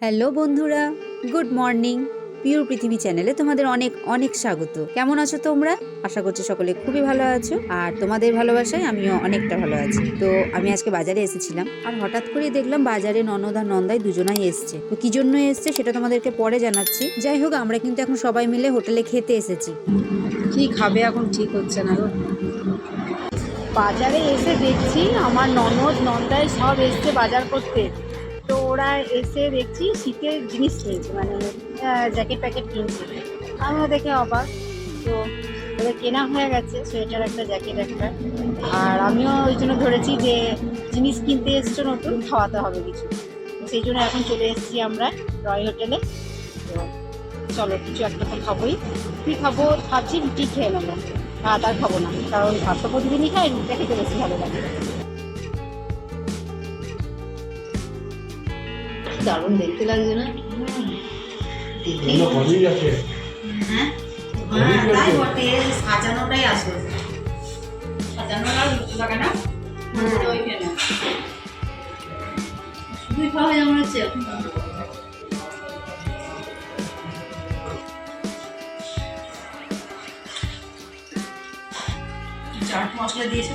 Hello বন্ধুরা, good morning. Pure পৃথিবী চ্যানেলে তোমাদের অনেক অনেক স্বাগত। কেমন আছো তোমরা? আশা করছি সকলে খুবই ভালো আছো। আর তোমাদের ভালোবাসায় আমিও অনেকটা ভালো আছি। তো আমি আজকে বাজারে এসেছিলাম, আর হঠাৎ করেই দেখলাম বাজারে ননদ আর নন্দাই দুজনাই এসছে। তো কি জন্য এসছে সেটা তোমাদেরকে পরে জানাচ্ছি। যাই হোক, আমরা কিন্তু এখন সবাই মিলে হোটেলে খেতে এসেছি। কি খাবে এখন ঠিক হচ্ছে না বাজারে এসে দেখছি আমার ননদ নন্দাই সব এসছে বাজার করতে। ওরা এসে দেখছি শীতের জিনিস কিনছে মানে জ্যাকেট প্যাকেট কিনছে। আমিও দেখে অবাক, তো ওদের কেনা হয়ে গেছে সোয়েটার একটা জ্যাকেট একটা। আর আমিও ওই জন্য ধরেছি যে জিনিস কিনতে এসছো নতুন, খাওয়াতে হবে কিছু। সেই জন্য এখন চলে এসেছি আমরা রয় হোটেলে। তো চলো, কিছু একটা তো খাবোই। কি খাব, ভাবছি রুটি খেয়ে নেব। ভাত আর খাব না, কারণ ভাত তো প্রতিদিনই খাই, রুটিটা খেতে বেশি ভালো লাগে। দারুণ দেখতে লাগছে না? হ্যাঁ? তাই বটে সাজানোটাই আসল। সাজানো আর রুটি লাগে না শুধুই খাওয়া হচ্ছে চাট মশলা দিয়েছে।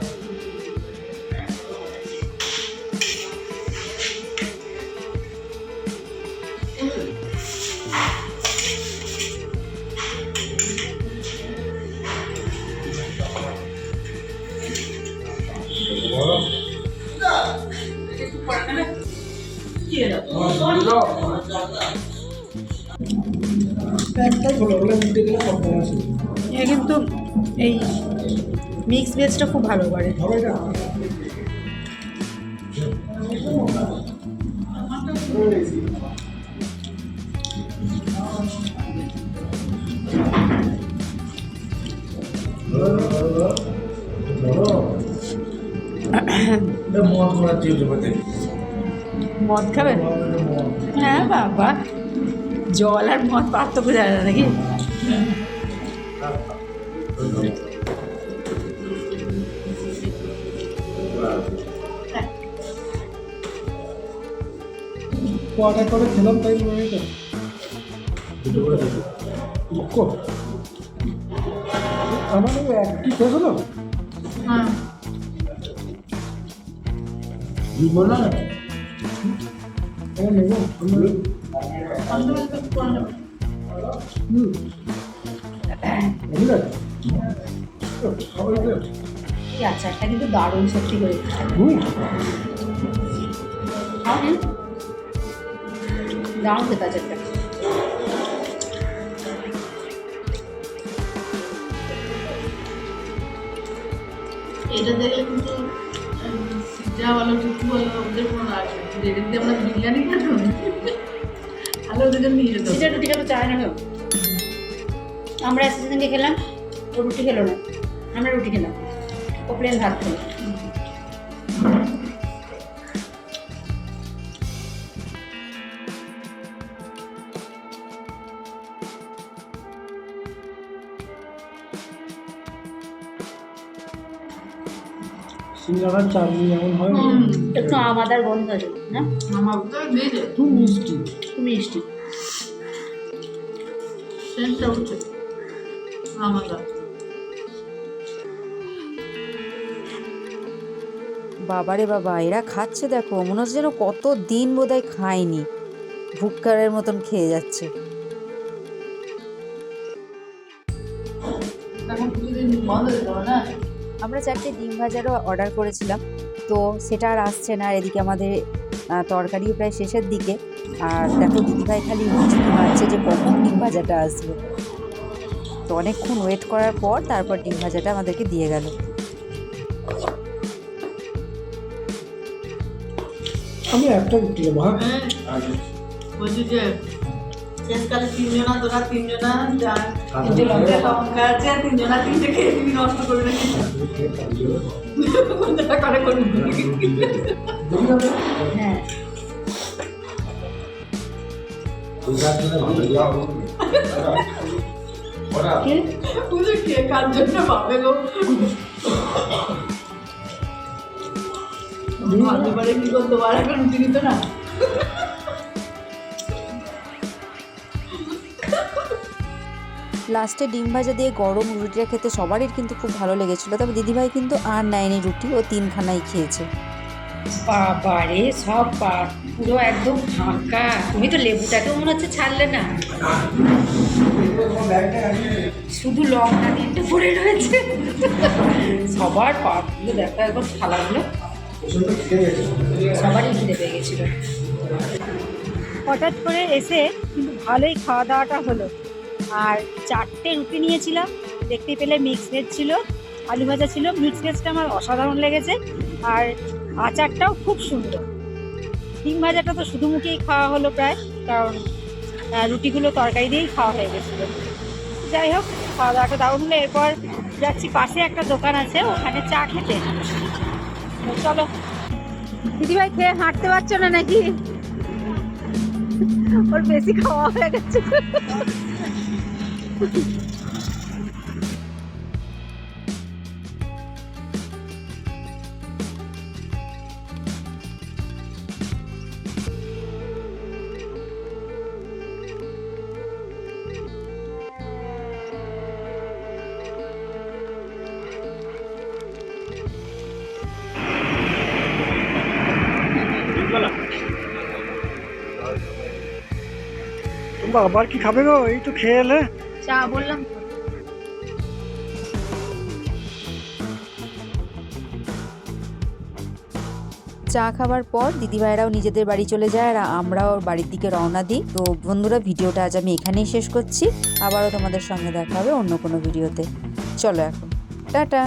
আছে এ কিন্তু এই মিক্স ভেজটা খুব ভালো করে। হবে এটা মদ খাবেন হ্যাঁ বাবা। জল আর মদ পার্থক্য জানে না নাকি? কটা করে খেলাম তাই মনে হয় আমার একটি শেষ হলো হ্যাঁ এই আচারটা কিন্তু দারুণ সত্যি করে। দারুণ খেতে আচারটা। এটা দেখলে কিন্তু সিজা বলো টুকু বলো ওদের কোনো রাগ নেই কিন্তু এটা যদি আমরা বিরিয়ানি খেতাম তাহলে ওদের জন্য নিয়ে যেতাম সেটা রুটি খাব চায় না কেউ আমরা অ্যাসিস্ট্যান্টকে খেলাম ও রুটি খেলো না আমরা রুটি খেলাম ও প্লেন ভাত খেলো সিঙ্গাড়ার চাটনি এমন হয়। একটু আমাদের গন্ধ আছে না? মিষ্টি। মিষ্টি। সেন্টটা উঠছে বাবারে বাবা এরা খাচ্ছে দেখো মনে হচ্ছে যেন কত দিন বোধহয় খায়নি। ভুক্কারের মতন খেয়ে যাচ্ছে। না? আমরা চারটে ডিম ভাজারও অর্ডার করেছিলাম তো সেটা আর আসছে না। আর এদিকে আমাদের তরকারিও প্রায় শেষের দিকে। আর দেখো দিদিভাই খালি উঁচুকি মারছে যে কখন ডিম ভাজাটা আসবে। তো অনেকক্ষণ ওয়েট করার পর তারপর ডিম ভাজাটা আমাদেরকে দিয়ে গেল। আমি একটা রুটি নেব হ্যাঁ? হ্যাঁ শেষকালে তিনজনা তোরা তিনজনা তিনটে লঙ্কা লঙ্কা আছে তিনজনা তিনটে খেয়ে তুমি নষ্ট করে রেখে করে হ্যাঁ। কে? কে? কার জন্য ভাবে গো? ভাবতে পারে কি করতে পারে এখন রুটি দিত না। লাস্টে ডিম ভাজা দিয়ে গরম রুটিটা খেতে সবারই কিন্তু খুব ভালো লেগেছিল। তবে দিদিভাই কিন্তু আর নেয়নি রুটি ও তিনখানাই খেয়েছে। বাবারে সব পা- পুরো একদম ফাঁকা। তুমি তো লেবুটাকেও মনে হচ্ছে ছাড়লে না। শুধু লঙ্কা তিনটে পড়ে রয়েছে। সবার পাগুলো দেখো একবার থালাগুলো। সবারই খিদে পেয়ে গেছিল। হঠাৎ করে এসে কিন্তু ভালোই খাওয়া দাওয়াটা হলো। আর চারটে রুটি নিয়েছিলাম। দেখতে পেলে মিক্স ভেজ ছিল, আলু ভাজা ছিল। মিক্স ভেজটা আমার অসাধারণ লেগেছে। আর আচারটাও খুব সুন্দর। ডিম ভাজাটা তো শুধু মুখেই খাওয়া হলো প্রায়, কারণ রুটিগুলো তরকারি দিয়েই খাওয়া হয়ে গেছিল। যাই হোক, খাওয়া দাওয়াটা দারুণ হলো। এরপর যাচ্ছি, পাশে একটা দোকান আছে, ওখানে চা খেতে। চলো। দিদিভাই, খেয়ে হাঁটতে পারছ না নাকি? ওর বেশি খাওয়া হয়ে গেছে। তোমরা আবার কি খাবে গো এই তো খেয়ে এলে চা বললাম। চা খাবার পর দিদিভাইরাও নিজেদের বাড়ি চলে যায় আর আমরাও বাড়ির দিকে রওনা দিই। তো বন্ধুরা, ভিডিওটা আজ আমি এখানেই শেষ করছি। আবারও তোমাদের সঙ্গে দেখা হবে অন্য কোনো ভিডিওতে। চলো এখন। টাটা!